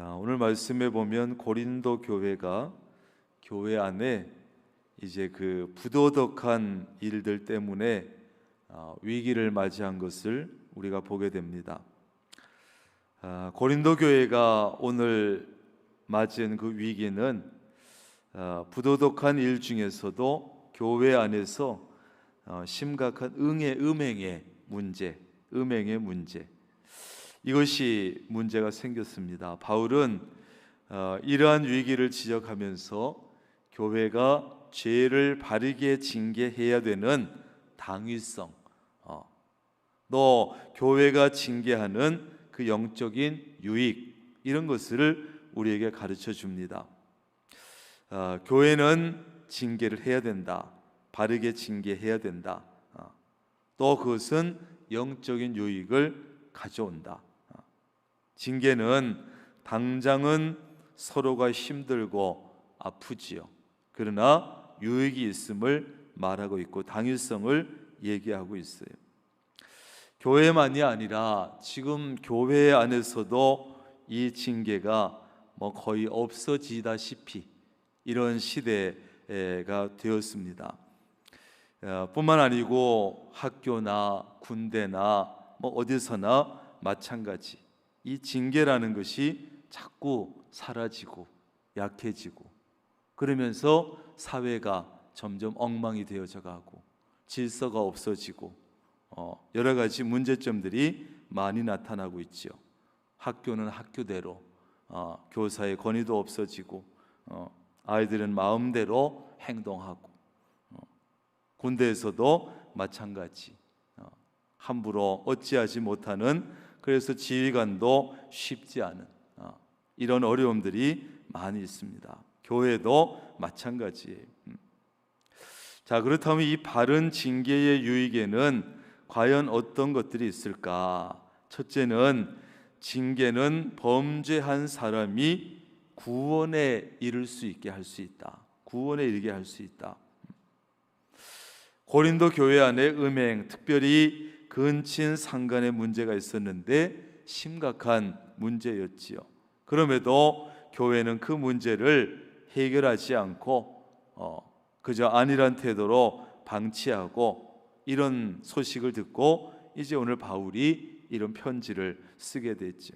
아, 오늘 말씀에 보면 고린도 교회가 교회 안에 이제 그 부도덕한 일들 때문에 아, 위기를 맞이한 것을 우리가 보게 됩니다. 아, 고린도 교회가 오늘 맞은 그 위기는 아, 부도덕한 일 중에서도 교회 안에서 어, 심각한 응의 음행의 문제, 음행의 문제 이것이 문제가 생겼습니다. 바울은 어, 이러한 위기를 지적하면서 교회가 죄를 바르게 징계해야 되는 당위성, 어, 또 교회가 징계하는 그 영적인 유익 이런 것을 우리에게 가르쳐 줍니다. 어, 교회는 징계를 해야 된다. 바르게 징계해야 된다. 어, 또 그것은 영적인 유익을 가져온다. 어, 징계는 당장은 서로가 힘들고 아프지요. 그러나 유익이 있음을 말하고 있고 당일성을 얘기하고 있어요. 교회만이 아니라 지금 교회 안에서도 이 징계가 뭐 거의 없어지다시피 이런 시대가 되었습니다. 어, 뿐만 아니고 학교나 군대나 뭐 어디서나 마찬가지 이 징계라는 것이 자꾸 사라지고 약해지고 그러면서 사회가 점점 엉망이 되어져 가고 질서가 없어지고 어, 여러 가지 문제점들이 많이 나타나고 있죠. 학교는 학교대로 어, 교사의 권위도 없어지고 어, 아이들은 마음대로 행동하고 어, 군대에서도 마찬가지 어, 함부로 어찌하지 못하는 그래서 지휘관도 쉽지 않은 어, 이런 어려움들이 많이 있습니다. 교회도 마찬가지예요. 음. 자 그렇다면 이 바른 징계의 유익에는 과연 어떤 것들이 있을까? 첫째는 징계는 범죄한 사람이 구원에 이를 수 있게 할 수 있다. 구원에 이르게 할 수 있다. 고린도 교회 안에 음행, 특별히 근친 상간의 문제가 있었는데 심각한 문제였지요. 그럼에도 교회는 그 문제를 해결하지 않고 어, 그저 아니란 태도로 방치하고 이런 소식을 듣고 이제 오늘 바울이 이런 편지를 쓰게 됐죠.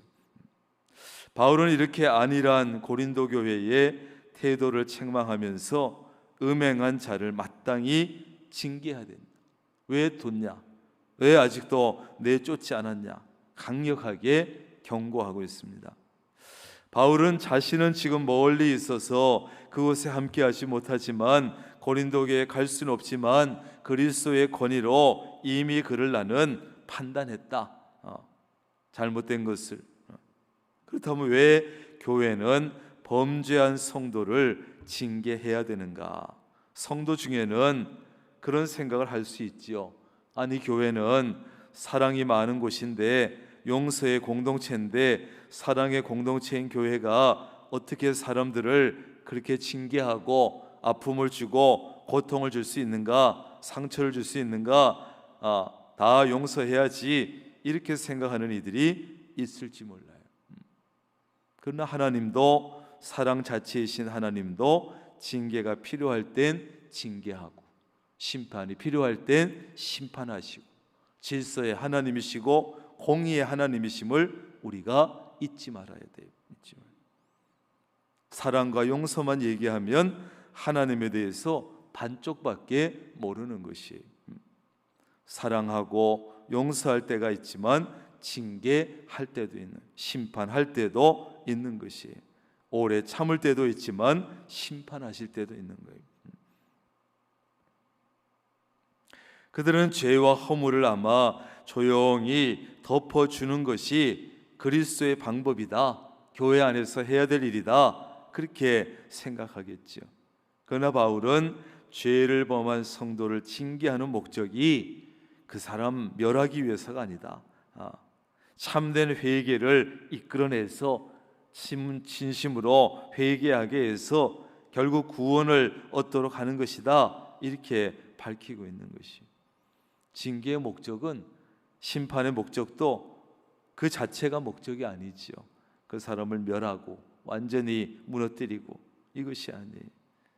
바울은 이렇게 안일한 고린도 교회의 태도를 책망하면서 음행한 자를 마땅히 징계해야 된다. 왜 뒀냐? 왜 아직도 내쫓지 않았냐? 강력하게 경고하고 있습니다. 바울은 자신은 지금 멀리 있어서 그곳에 함께하지 못하지만 고린도교에 갈 수는 없지만 그리스도의 권위로 이미 그를 나는 판단했다. 어, 잘못된 것을. 어. 그렇다면 왜 교회는 범죄한 성도를 징계해야 되는가? 성도 중에는 그런 생각을 할 수 있지요. 아니 교회는 사랑이 많은 곳인데 용서의 공동체인데 사랑의 공동체인 교회가 어떻게 사람들을 그렇게 징계하고 아픔을 주고 고통을 줄 수 있는가 상처를 줄 수 있는가 아, 다 용서해야지 이렇게 생각하는 이들이 있을지 몰라요. 음. 그러나 하나님도 사랑 자체이신 하나님도 징계가 필요할 땐 징계하고 심판이 필요할 땐 심판하시고 질서의 하나님이시고 공의의 하나님이심을 우리가 잊지 말아야 돼요. 잊지 말. 사랑과 용서만 얘기하면 하나님에 대해서 반쪽밖에 모르는 것이에요. 음. 사랑하고 용서할 때가 있지만 징계할 때도 있는 심판할 때도 있는 것이에요. 오래 참을 때도 있지만 심판하실 때도 있는 거예요. 음. 그들은 죄와 허물을 아마 조용히 덮어주는 것이 그리스도의 방법이다. 교회 안에서 해야 될 일이다. 그렇게 생각하겠죠. 그러나 바울은 죄를 범한 성도를 징계하는 목적이 그 사람 멸하기 위해서가 아니다. 아, 참된 회개를 이끌어내서 진심으로 회개하게 해서 결국 구원을 얻도록 하는 것이다. 이렇게 밝히고 있는 것이. 징계의 목적은 심판의 목적도 그 자체가 목적이 아니지요. 그 사람을 멸하고 완전히 무너뜨리고 이것이 아니에요.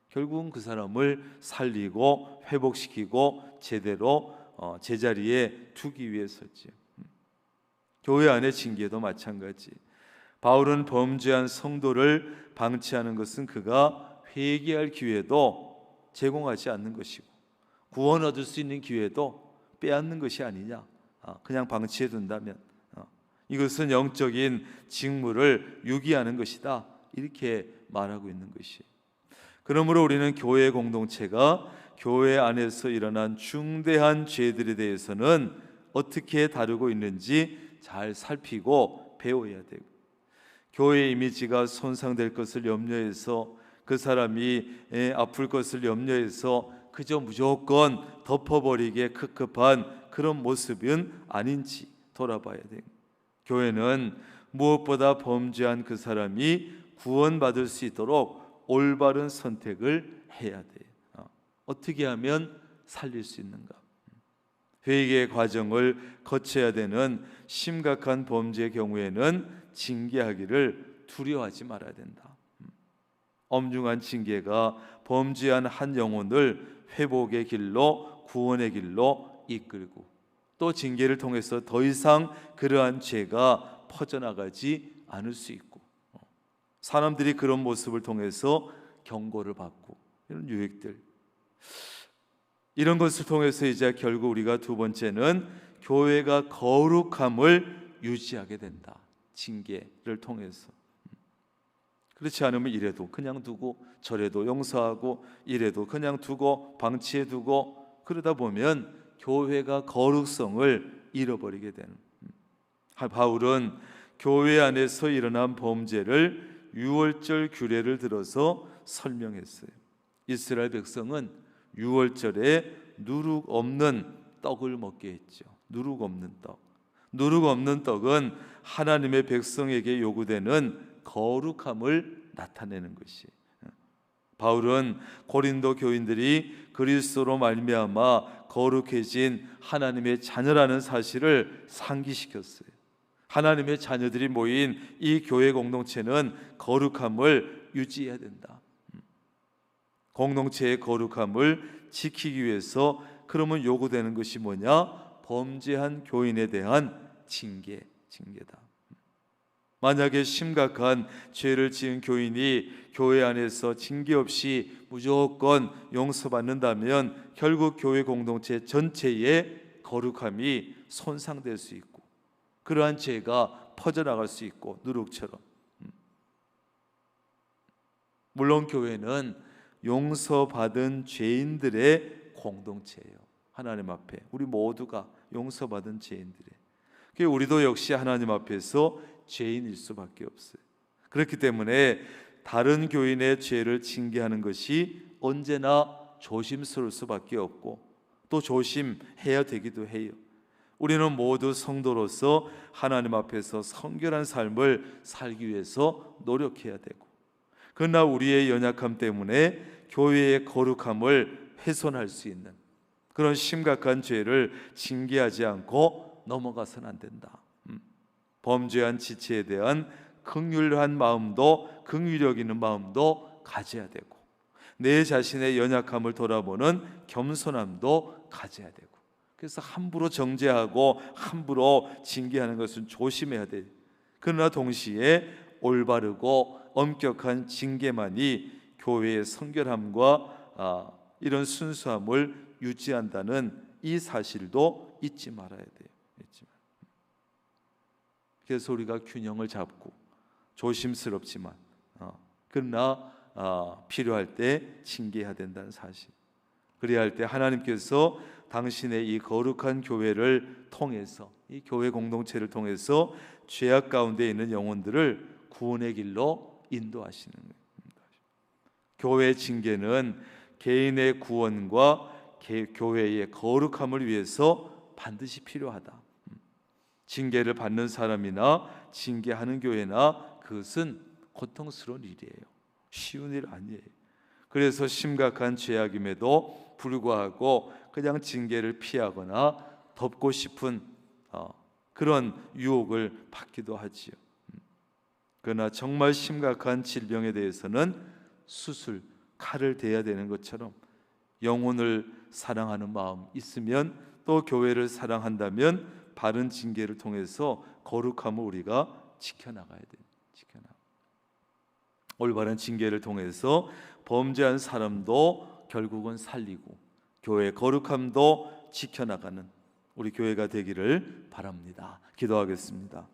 결국은 그 사람을 살리고 회복시키고 제대로 어, 제자리에 두기 위해서지. 음. 교회 안의 징계도 마찬가지. 바울은 범죄한 성도를 방치하는 것은 그가 회개할 기회도 제공하지 않는 것이고 구원 얻을 수 있는 기회도 빼앗는 것이 아니냐. 아, 그냥 방치해 둔다면 어, 이것은 영적인 직무를 유기하는 것이다. 이렇게 말하고 있는 것이. 그러므로 우리는 교회 공동체가 교회 안에서 일어난 중대한 죄들에 대해서는 어떻게 다루고 있는지 잘 살피고 배워야 되고 교회 이미지가 손상될 것을 염려해서 그 사람이 에, 아플 것을 염려해서 그저 무조건 덮어버리게 급급한 그런 모습은 아닌지 돌아봐야 돼요. 교회는 무엇보다 범죄한 그 사람이 구원받을 수 있도록 올바른 선택을 해야 돼요. 어, 어떻게 하면 살릴 수 있는가? 회개의 과정을 거쳐야 되는 심각한 범죄의 경우에는 징계하기를 두려워하지 말아야 된다. 음. 엄중한 징계가 범죄한 한 영혼을 회복의 길로 구원의 길로 이끌고 또 징계를 통해서 더 이상 그러한 죄가 퍼져나가지 않을 수 있고 어, 사람들이 그런 모습을 통해서 경고를 받고 이런 유익들 이런 것을 통해서 이제 결국 우리가 두 번째는 교회가 거룩함을 유지하게 된다. 징계를 통해서. 그렇지 않으면 이래도 그냥 두고 저래도 용서하고 이래도 그냥 두고 방치해 두고 그러다 보면 교회가 거룩성을 잃어버리게 되는. 바울은 교회 안에서 일어난 범죄를 유월절 규례를 들어서 설명했어요. 이스라엘 백성은 유월절에 누룩 없는 떡을 먹게 했죠. 누룩 없는 떡. 누룩 없는 떡은 하나님의 백성에게 요구되는 거룩함을 나타내는 것이. 바울은 고린도 교인들이 그리스도로 말미암아 거룩해진 하나님의 자녀라는 사실을 상기시켰어요. 하나님의 자녀들이 모인 이 교회 공동체는 거룩함을 유지해야 된다. 공동체의 거룩함을 지키기 위해서 그러면 요구되는 것이 뭐냐? 범죄한 교인에 대한 징계, 징계다. 만약에 심각한 죄를 지은 교인이 교회 안에서 징계 없이 무조건 용서받는다면 결국 교회 공동체 전체의 거룩함이 손상될 수 있고 그러한 죄가 퍼져나갈 수 있고 누룩처럼 음. 물론 교회는 용서받은 죄인들의 공동체예요. 하나님 앞에 우리 모두가 용서받은 죄인들의. 우리도 역시 하나님 앞에서 죄인일 수밖에 없어요. 그렇기 때문에 다른 교인의 죄를 징계하는 것이 언제나 조심스러울 수밖에 없고 또 조심해야 되기도 해요. 우리는 모두 성도로서 하나님 앞에서 성결한 삶을 살기 위해서 노력해야 되고 그러나 우리의 연약함 때문에 교회의 거룩함을 훼손할 수 있는 그런 심각한 죄를 징계하지 않고 넘어가서는 안 된다. 음. 범죄한 지체에 대한 긍휼한 마음도 긍휼력 있는 마음도 가져야 되고 내 자신의 연약함을 돌아보는 겸손함도 가져야 되고 그래서 함부로 정죄하고 함부로 징계하는 것은 조심해야 돼. 그러나 동시에 올바르고 엄격한 징계만이 교회의 성결함과 아, 이런 순수함을 유지한다는 이 사실도 잊지 말아야 돼요. 그래서 우리가 균형을 잡고 조심스럽지만 어, 그러나 어, 필요할 때 징계해야 된다는 사실. 그래야 할 때 하나님께서 당신의 이 거룩한 교회를 통해서 이 교회 공동체를 통해서 죄악 가운데 있는 영혼들을 구원의 길로 인도하시는 거예요. 교회 징계는 개인의 구원과 교회의 거룩함을 위해서 반드시 필요하다. 징계를 받는 사람이나 징계하는 교회나 그것은 고통스러운 일이에요. 쉬운 일 아니에요. 그래서 심각한 죄악임에도 불구하고 그냥 징계를 피하거나 덮고 싶은 어, 그런 유혹을 받기도 하지요. 그러나 정말 심각한 질병에 대해서는 수술, 칼을 대야 되는 것처럼 영혼을 사랑하는 마음 있으면 또 교회를 사랑한다면 바른 징계를 통해서 거룩함을 우리가 지켜나가야 돼. 지켜나. 올바른 징계를 통해서 범죄한 사람도 결국은 살리고 교회 거룩함도 지켜나가는 우리 교회가 되기를 바랍니다. 기도하겠습니다.